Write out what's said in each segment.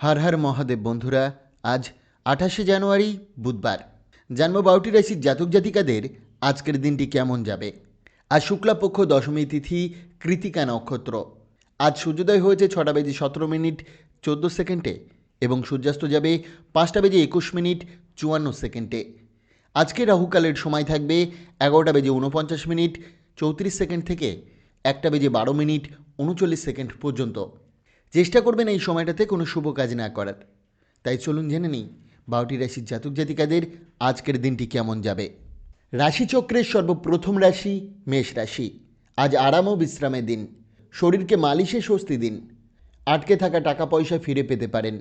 হর হর মহাদেব বন্ধুরা, আজ আঠাশে জানুয়ারি, বুধবার। জন্ম বারোটি রাশির জাতক জাতিকাদের আজকের দিনটি কেমন যাবে। আজ শুক্লাপক্ষ দশমী তিথি, কৃতিকা নক্ষত্র। আজ সূর্যোদয় হয়েছে ছটা বেজে সতেরো মিনিট, চোদ্দ সেকেন্ডে এবং সূর্যাস্ত যাবে পাঁচটা বেজে একুশ মিনিট, চুয়ান্ন সেকেন্ডে। আজকে রাহুকালের সময় থাকবে এগারোটা বেজে উনপঞ্চাশ মিনিট, চৌত্রিশ সেকেন্ড থেকে একটা বেজে বারো মিনিট, উনচল্লিশ সেকেন্ড পর্যন্ত। চেষ্টা করবেন এই সময়টাতে কোনো শুভ কাজ না করার। তাই চলুন জেনে নিই, বারোটি রাশির জাতক জাতিকাদের আজকের দিনটি কেমন যাবে? রাশিচক্রের সর্বপ্রথম রাশি মেষ রাশি। আজ আরাম ও বিশ্রামের দিন। শরীরকে মালিশে স্বস্তি দিন। আটকে থাকা টাকা পয়সা ফিরে পেতে পারেন।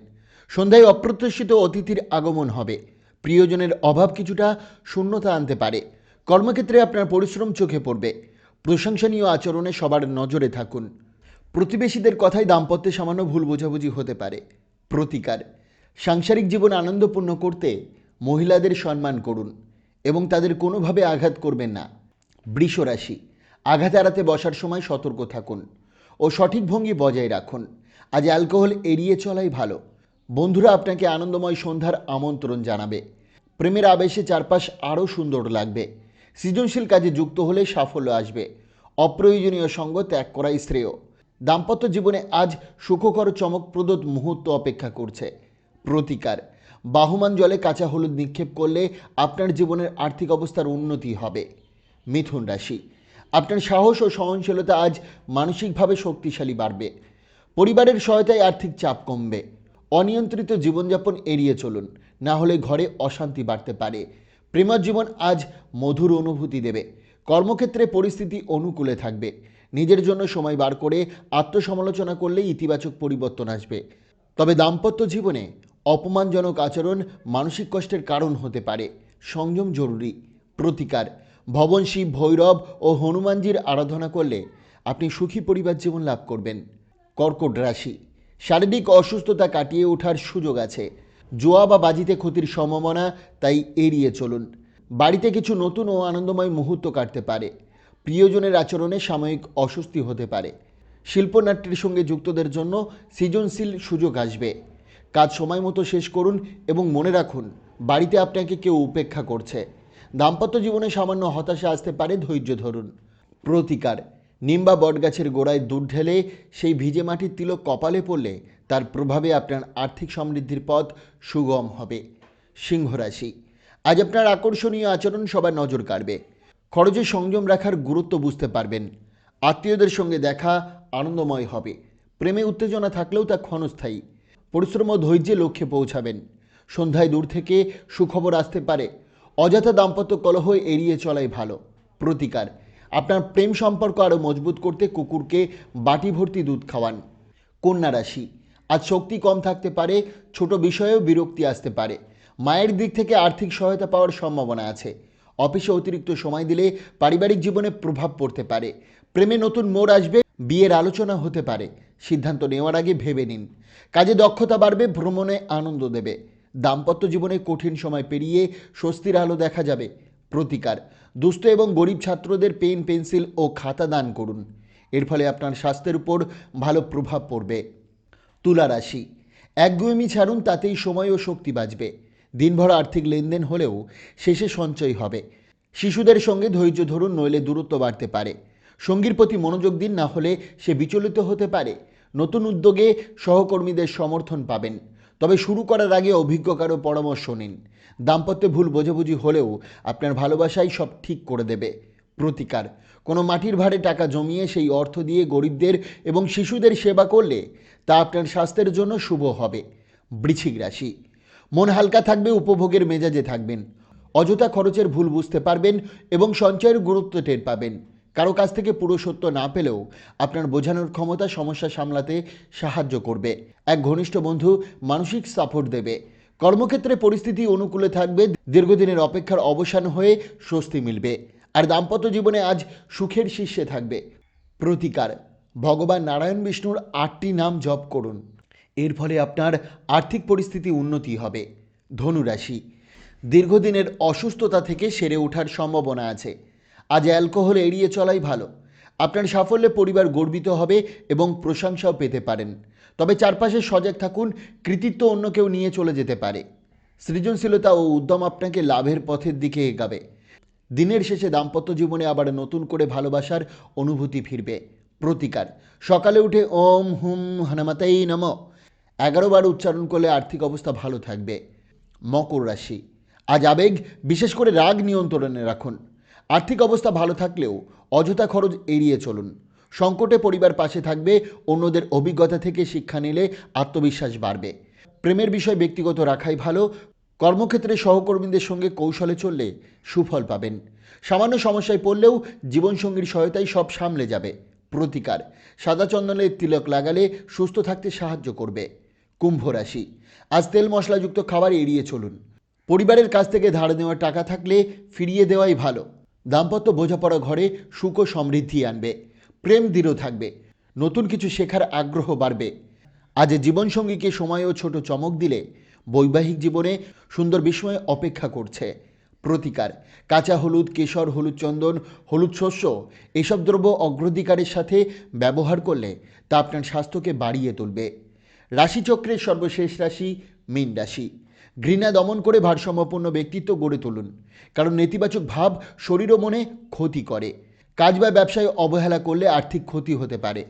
সন্ধ্যায় অপ্রত্যাশিত অতিথির আগমন হবে। প্রিয়জনের অভাব কিছুটা শূন্যতা আনতে পারে। কর্মক্ষেত্রে আপনার পরিশ্রম চোখে পড়বে। প্রশংসনীয় আচরণে সবার নজরে থাকুন। প্রতিবেশীদের কথায় দাম্পত্যে সামান্য ভুল বোঝাবুঝি হতে পারে। প্রতিকার। সাংসারিক জীবন আনন্দপূর্ণ করতে মহিলাদের সম্মান করুন এবং তাদের কোনোভাবে আঘাত করবেন না। বৃষ রাশি আঘাত এড়াতে বসার সময় সতর্ক থাকুন ও সঠিক ভঙ্গি বজায় রাখুন। আজ অ্যালকোহল এড়িয়ে চলাই ভালো। বন্ধুরা আপনাকে আনন্দময় সন্ধ্যার আমন্ত্রণ জানাবে। প্রেমের আবেশে চারপাশ আরও সুন্দর লাগবে। সৃজনশীল কাজে যুক্ত হলে সাফল্য আসবে। অপ্রয়োজনীয় সঙ্গ ত্যাগ করাই শ্রেয়। দাম্পত্য জীবনে আজ সুখকর চমকপ্রদ মুহূর্ত অপেক্ষা করছে। প্রতিকার। বাহুমান জলে কাঁচা হলুদ নিক্ষেপ করলে আপনার জীবনের আর্থিক অবস্থার উন্নতি হবে। মিথুন রাশি। আপনার সাহস ও সহনশীলতা আজ মানসিকভাবে শক্তিশালী বাড়বে। পরিবারের সহায়তায় আর্থিক চাপ কমবে। অনিয়ন্ত্রিত জীবনযাপন এড়িয়ে চলুন। না হলে ঘরে অশান্তি বাড়তে পারে। প্রেমর জীবন আজ মধুর অনুভূতি দেবে। কর্মক্ষেত্রে পরিস্থিতি অনুকূলে থাকবে। নিজের জন্য সময় বার করে আত্মসমালোচনা করলে ইতিবাচক পরিবর্তন আসবে। তবে দাম্পত্য জীবনে অপমানজনক আচরণ মানসিক কষ্টের কারণ হতে পারে। সংযম জরুরি। প্রতিকার। ভবন শিব, ভৈরব ও হনুমানজির আরাধনা করলে আপনি সুখী পরিবার জীবন লাভ করবেন। কর্কট রাশি। শারীরিক অসুস্থতা কাটিয়ে ওঠার সুযোগ আছে। জোয়া বা বাজিতে ক্ষতির সম্ভাবনা, তাই এড়িয়ে চলুন। বাড়িতে কিছু নতুন ও আনন্দময় মুহূর্ত কাটতে পারে। প্রিয়জনের আচরণে সাময়িক অস্বস্তি হতে পারে। শিল্পনাট্যের সঙ্গে যুক্তদের জন্য সৃজনশীল সুযোগ আসবে। কাজ সময় মতো শেষ করুন এবং মনে রাখুন, বাড়িতে আপনাকে কেউ উপেক্ষা করছে। দাম্পত্য জীবনে সামান্য হতাশা আসতে পারে, ধৈর্য ধরুন। প্রতিকার, নিম্বা বটগাছের গোড়ায় দুধ ঢেলে সেই ভিজে মাটির তিলক কপালে পড়লে তার প্রভাবে আপনার আর্থিক সমৃদ্ধির পথ সুগম হবে। সিংহ রাশি আজ আপনার আকর্ষণীয় আচরণ সবার নজর কাড়বে। খরচে সংযম রাখার গুরুত্ব বুঝতে পারবেন। আত্মীয়দের সঙ্গে দেখা আনন্দময় হবে। প্রেমে উত্তেজনা থাকলেও তা ক্ষণস্থায়ী। পরিশ্রম ও ধৈর্যে লক্ষ্যে পৌঁছাবেন। সন্ধ্যায় দূর থেকে সুখবর আসতে পারে। অযথা দাম্পত্য কলহ এড়িয়ে চলাই ভালো। প্রতিকার। আপনার প্রেম সম্পর্ক আরও মজবুত করতে কুকুরকে বাটি ভর্তি দুধ খাওয়ান। কন্যা রাশি। আজ শক্তি কম থাকতে পারে, ছোট বিষয়েও বিরক্তি আসতে পারে। মায়ের দিক থেকে আর্থিক সহায়তা পাওয়ার সম্ভাবনা আছে। অফিসে অতিরিক্ত সময় দিলে পারিবারিক জীবনে প্রভাব পড়তে পারে। প্রেমে নতুন মোড় আসবে, বিয়ের আলোচনা হতে পারে। সিদ্ধান্ত নেওয়ার আগে ভেবে নিন। কাজে দক্ষতা বাড়বে, ভ্রমণে আনন্দ দেবে। দাম্পত্য জীবনে কঠিন সময় পেরিয়ে স্বস্তির আলো দেখা যাবে। প্রতিকার। দুস্থ এবং গরিব ছাত্রদের পেন, পেন্সিল ও খাতা দান করুন। এর ফলে আপনার স্বাস্থ্যের উপর ভালো প্রভাব পড়বে। তুলা রাশি। একগুয়েমি ছাড়ুন, তাতেই সময় ও শক্তি বাঁচবে। দিনভর আর্থিক লেনদেন হলেও শেষে সঞ্চয় হবে। শিশুদের সঙ্গে ধৈর্য ধরুন, নইলে দূরত্ব বাড়তে পারে। সঙ্গীর প্রতি মনোযোগ দিন, না হলে সে বিচলিত হতে পারে। নতুন উদ্যোগে সহকর্মীদের সমর্থন পাবেন। তবে শুরু করার আগে অভিজ্ঞ কারও পরামর্শ নিন। দাম্পত্যে ভুল বোঝাবুঝি হলেও আপনার ভালোবাসাই সব ঠিক করে দেবে। প্রতিকার। কোনো মাটির ভাড়ে টাকা জমিয়ে সেই অর্থ দিয়ে গরিবদের এবং শিশুদের সেবা করলে তা আপনার স্বাস্থ্যের জন্য শুভ হবে। বৃশ্চিক রাশি। মন হালকা থাকবে, উপভোগের মেজাজে থাকবেন। অযথা খরচের ভুল বুঝতে পারবেন এবং সঞ্চয়ের গুরুত্ব টের পাবেন। কারও কাছ থেকে পুরো সত্য না পেলেও আপনার বোঝানোর ক্ষমতা সমস্যা সামলাতে সাহায্য করবে। এক ঘনিষ্ঠ বন্ধু মানসিক সাপোর্ট দেবে। কর্মক্ষেত্রে পরিস্থিতি অনুকূলে থাকবে, দীর্ঘদিনের অপেক্ষার অবসান হয়ে স্বস্তি মিলবে। আর দাম্পত্য জীবনে আজ সুখের শীর্ষে থাকবে। প্রতিকার, ভগবান নারায়ণ বিষ্ণুর আটটি নাম জপ করুন। এর ফলে আপনার আর্থিক পরিস্থিতি উন্নতি হবে। ধনুরাশি দীর্ঘদিনের অসুস্থতা থেকে সেরে ওঠার সম্ভাবনা আছে। আজ অ্যালকোহল এড়িয়ে চলাই ভালো। আপনার সাফল্যে পরিবার গর্বিত হবে এবং প্রশংসাও পেতে পারেন। তবে চারপাশে সজাগ থাকুন, কৃতিত্ব অন্য কেউ নিয়ে চলে যেতে পারে। সৃজনশীলতা ও উদ্যম আপনাকে লাভের পথের দিকে এগাবে। দিনের শেষে দাম্পত্য জীবনে আবার নতুন করে ভালোবাসার অনুভূতি ফিরবে। প্রতিকার, সকালে উঠে ওম হুম হনুমাতাই নম। এগারো বার উচ্চারণ করলে আর্থিক অবস্থা ভালো থাকবে। মকর রাশি। আজ আবেগ, বিশেষ করে রাগ নিয়ন্ত্রণে রাখুন। আর্থিক অবস্থা ভালো থাকলেও অযথা খরচ এড়িয়ে চলুন। সংকটে পরিবার পাশে থাকবে, অন্যদের অভিজ্ঞতা থেকে শিক্ষা নিলে আত্মবিশ্বাস বাড়বে। প্রেমের বিষয় ব্যক্তিগত রাখাই ভালো। কর্মক্ষেত্রে সহকর্মীদের সঙ্গে কৌশলে চললে সুফল পাবেন। সামান্য সমস্যায় পড়লেও জীবনসঙ্গীর সহায়তায় সব সামলে যাবে। প্রতিকার। সাদা চন্দনের তিলক লাগালে সুস্থ থাকতে সাহায্য করবে। কুম্ভ রাশি। আজ তেল মশলাযুক্ত খাবার এড়িয়ে চলুন। পরিবারের কাছ থেকে ধার নেওয়া টাকা থাকলে ফিরিয়ে দেওয়াই ভালো। দাম্পত্য বোঝাপড়া ঘরে সুখ ও সমৃদ্ধি আনবে। প্রেম দৃঢ় থাকবে। নতুন কিছু শেখার আগ্রহ বাড়বে। আজ জীবনসঙ্গীকে সময় ও ছোট চমক দিলে বৈবাহিক জীবনে সুন্দর বিস্ময় অপেক্ষা করছে। প্রতিকার। কাঁচা হলুদ, কেশর, হলুদ চন্দন, হলুদ শস্য এসব দ্রব্য অগ্রাধিকারের সাথে ব্যবহার করলে তা আপনার স্বাস্থ্যকে বাড়িয়ে তুলবে। রাশিচক্রের সর্বশেষ রাশি মীন রাশি। ঘৃণা দমন করে ভারসাম্যপূর্ণ ব্যক্তিত্ব গড়ে তুলুন, কারণ নেতিবাচক ভাব শরীর ও মনে ক্ষতি করে। কাজ বা ব্যবসায় অবহেলা করলে আর্থিক ক্ষতি হতে পারে।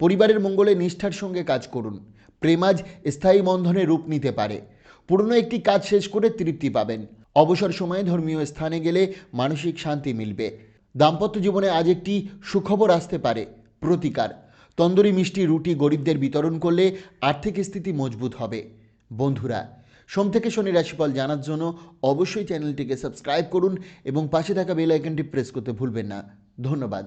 পরিবারের মঙ্গলে নিষ্ঠার সঙ্গে কাজ করুন প্রেমাজ স্থায়ী বন্ধনে রূপ নিতে পারে। পুরনো একটি কাজ শেষ করে তৃপ্তি পাবেন। অবসর সময়ে ধর্মীয় স্থানে গেলে মানসিক শান্তি মিলবে। দাম্পত্য জীবনে আজ একটি সুখবর আসতে পারে, প্রতিকার। তন্দুরি মিষ্টি রুটি গরিবদের বিতরণ করলে আর্থিক স্থিতি মজবুত হবে। বন্ধুরা, সোম থেকে শনি রাশিফল জানার জন্য অবশ্যই চ্যানেলটিকে সাবস্ক্রাইব করুন এবং পাশে থাকা বেল আইকনটি প্রেস করতে ভুলবেন না। ধন্যবাদ।